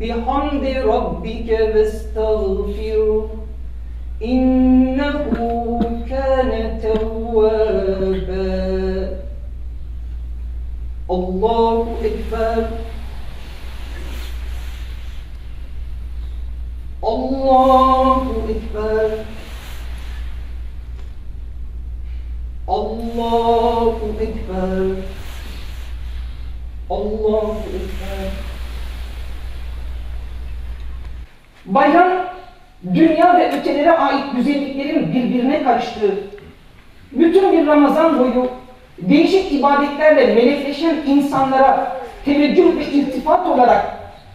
بحمد ربك واستغفره إنه كان توابا. الله أكبر. الله أكبر. الله أكبر. الله أكبر. Bayram, dünya ve ötelere ait güzelliklerin birbirine karıştığı, bütün bir Ramazan boyu değişik ibadetlerle melekleşen insanlara teveccüh ve iltifat olarak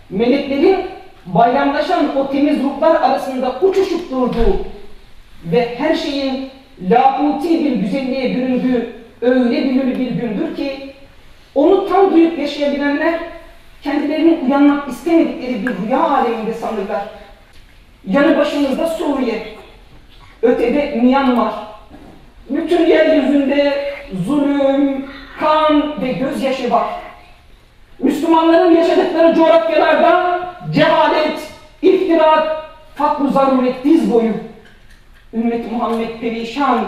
meleklerin bayramlaşan o temiz ruhlar arasında uçuşup durduğu ve her şeyin lahuti bir güzelliğe büründüğü öyle büyülü bir gündür ki onu tam duyup yaşayabilenler kendilerinin uyanmak istemedikleri bir rüya aleminde sanırlar. Yanı başımızda Suriye, ötede Myanmar, bütün yeryüzünde zulüm, kan ve gözyaşı var. Müslümanların yaşadıkları coğrafyalarda cehalet, iftirak, fakr zaruret diz boyu. Ümmet Muhammed perişan,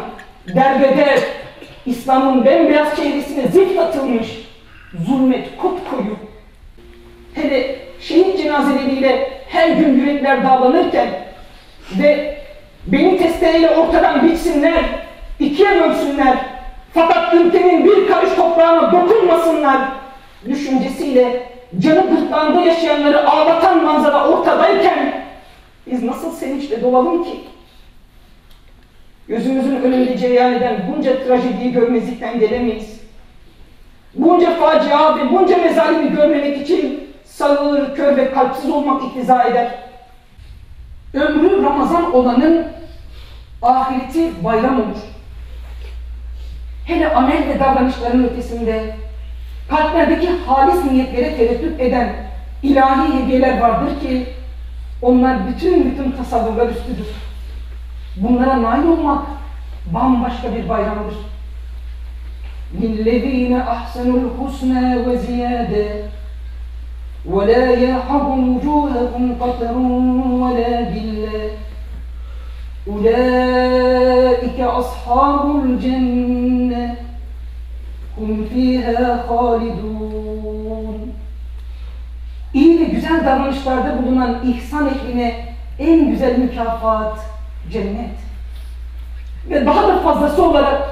derbeder, İslam'ın bembeyaz çehresine zift atılmış, zulmet kupkoyu. Hele şehit cenazeleriyle her gün yürekler dağlanırken ve beni testereyle ortadan biçsinler, ikiye bölsünler, fakat ülkenin bir karış toprağına dokunmasınlar düşüncesiyle canı gırtlağında yaşayanları ağlatan manzara ortadayken biz nasıl sevinçle dolalım ki? Gözümüzün önünde cereyan eden bunca trajediyi görmezlikten gelemeyiz. Bunca facia ve bunca mezalimi görmemek için sağır, kör ve kalpsiz olmak iktiza eder. Ömrü Ramazan olanın ahireti bayram olur. Hele amel ve davranışların ötesinde kalplerdeki halis niyetlere tereddüt eden ilahi hediyeler vardır ki onlar bütün bütün tasavvurlar üstüdür. Bunlara nail olmak bambaşka bir bayramdır. لِلَّذ۪ينَ أَحْسَنُوا الْحُسْنَى وَزِيَادَةً وَلَا يَرْحَمُ وُجُوهَهُمْ قَتَرٌ وَلَا ذِلَّةٌ أُولَٰئِكَ أَصْحَابُ الْجَنَّةِ هُمْ فِيهَا خَالِدُونَ İyi ve güzel davranışlarda bulunan ihsan ehline en güzel mükafat cennet. Ve daha da fazlası olarak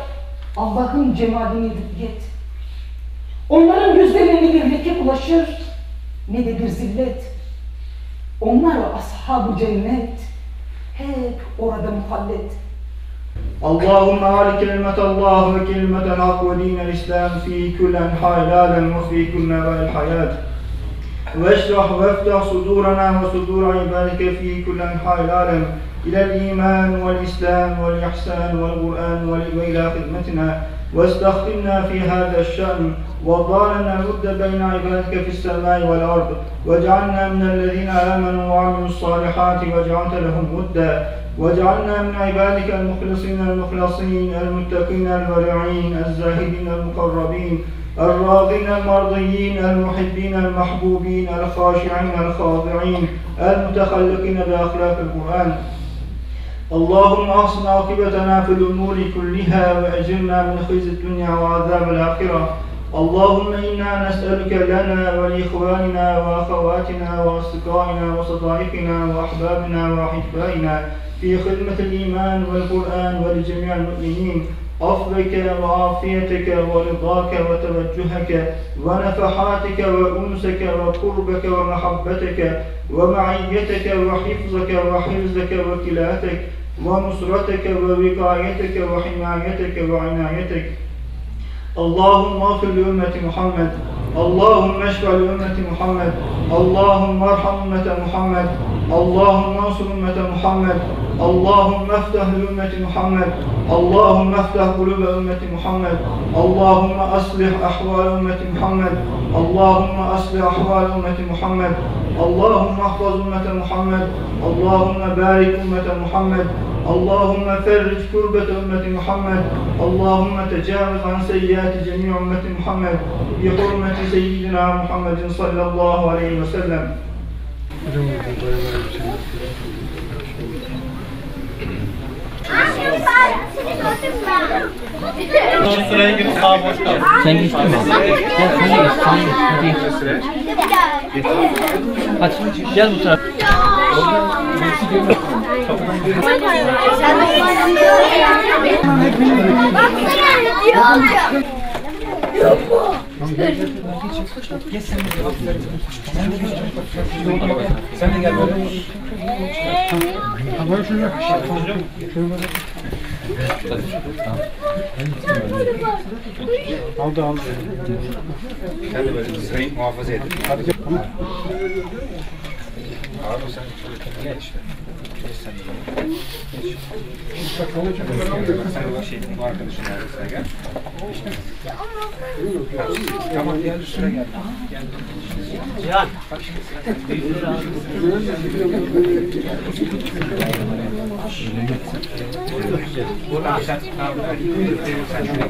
Allah'ın cemalini rü'yet. Onların yüzlerine ne bir leke ulaşır zillet. Onlar o ashab-ı cennet hep orada muhallet. اللهم أعل كلمة الله وكلمة الحق ودين الإسلام في كل أنحاء العالم وفي كل نواحي الحياة واشرح وافتح صدورنا وصدور عبادك في كل أنحاء العالم إلى الإيمان والإسلام والإحسان والقرآن وإلى خدمتنا واستخدمنا في هذا الشأن وضعنا الود بين عبادك في السماء والأرض واجعلنا من الذين آمنوا وعملوا الصالحات وجعلت لهم ودا واجعلنا من عبادك المخلصين المخلصين المتقين الورعين الزاهدين المقربين الراضين المرضيين المحبين المحبوبين الخاشعين الخاضعين المتخلقين بأخلاق القرآن اللهم أحسن عاقبتنا في الأمور كلها وأجرنا من خزي الدنيا وعذاب الآخرة. اللهم إنا نسألك لنا ولإخواننا وأخواتنا وأصدقائنا وصدائقنا وأحبابنا وأحبائنا في خدمة الإيمان والقرآن ولجميع المؤمنين. عفوك وعافيتك ورضاك وتوجهك ونفحاتك وأنسك وقربك ومحبتك ومعيتك وحفظك وحرزك وكلاتك ونصرتك ووقايتك وحمايتك وعنايتك اللهم اغفر لأمة محمد اللهم اشفع لأمة محمد اللهم ارحم أمة محمد اللهم انصر أمة محمد اللهم افتح لأمة محمد. اللهم افتح قلوب أمة محمد. اللهم أصلح أحوال أمة محمد. اللهم أصلح أحوال أمة محمد. اللهم احفظ أمة محمد. اللهم بارك أمة محمد. اللهم فرج كربة أمة محمد. اللهم تجاوز عن سيئات جميع أمة محمد. بحرمة سيدنا محمد صلى الله عليه وسلم. Sıraya girip sağa boş kal. Sen geçtin mi? Gel sen de geç. Sen de geç. Hadi. Hadi gel bu tarafa. Sen de böyle sırayı muhafaza edin. Hadi. Harun sen şöyle işte. Geç sen de böyle. Geç. Bak sen de bak şey bu arkadaşın arasına gel. İşte. Tamam gel üstüne gel. Gel. Cihan. Bak şimdi Buradan sen. Sen şöyle gel.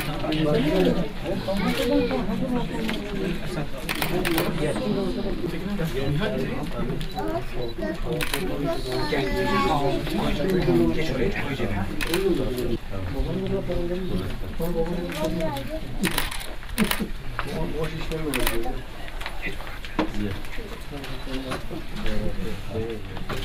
Yeah.